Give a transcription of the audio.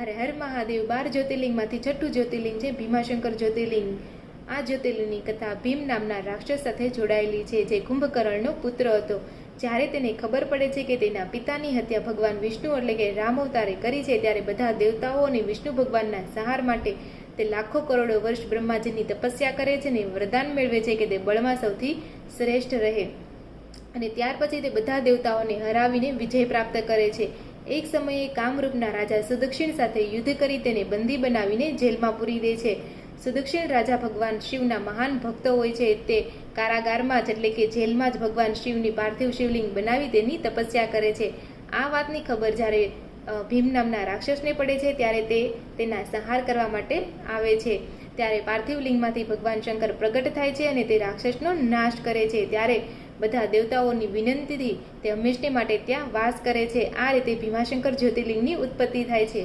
હરે હર મહાદેવ, બાર જ્યોતિર્લિંગમાંથી છઠ્ઠું જ્યોતિર્લિંગ છે, ભીમાશંકર જ્યોતિર્લિંગ. આ જ્યોતિર્લિંગની કથા ભીમ નામના રાક્ષસ સાથે જોડાયેલી છે, જે કુંભકર્ણનો પુત્ર હતો. જ્યારે તેને ખબર પડે છે કે તેના પિતાની હત્યા ભગવાન વિષ્ણુ એટલે કે રામ અવતારે કરી છે, ત્યારે બધા દેવતાઓ અને વિષ્ણુ ભગવાનના સહાર માટે તે લાખો કરોડો વર્ષ બ્રહ્માજીની તપસ્યા કરે છે અને વરદાન મેળવે છે કે તે બળમાં સૌથી શ્રેષ્ઠ રહે. અને ત્યાર પછી તે બધા દેવતાઓને હરાવીને વિજય પ્રાપ્ત કરે છે. એક સમયે કામરૂપના રાજા સુદક્ષિણ સાથે યુદ્ધ કરી તેને બંદી બનાવીને જેલમાં પૂરી દે છે. સુદક્ષિણ રાજા ભગવાન શિવના મહાન ભક્ત હોય છે તે કારાગારમાં જ એટલે કે જેલમાં જ ભગવાન શિવની પાર્થિવ શિવલિંગ બનાવી તેની તપસ્યા કરે છે. આ વાતની ખબર જ્યારે ભીમ નામના રાક્ષસને પડે છે ત્યારે તે તેના સંહાર કરવા માટે આવે છે. ત્યારે પાર્થિવ લિંગમાંથી ભગવાન શંકર પ્રગટ થાય છે અને તે રાક્ષસનો નાશ કરે છે. ત્યારે બધા દેવતાઓની વિનંતીથી તે હંમેશને માટે ત્યાં વાસ કરે છે. આ રીતે ભીમાશંકર જ્યોતિર્લિંગની ઉત્પત્તિ થાય છે.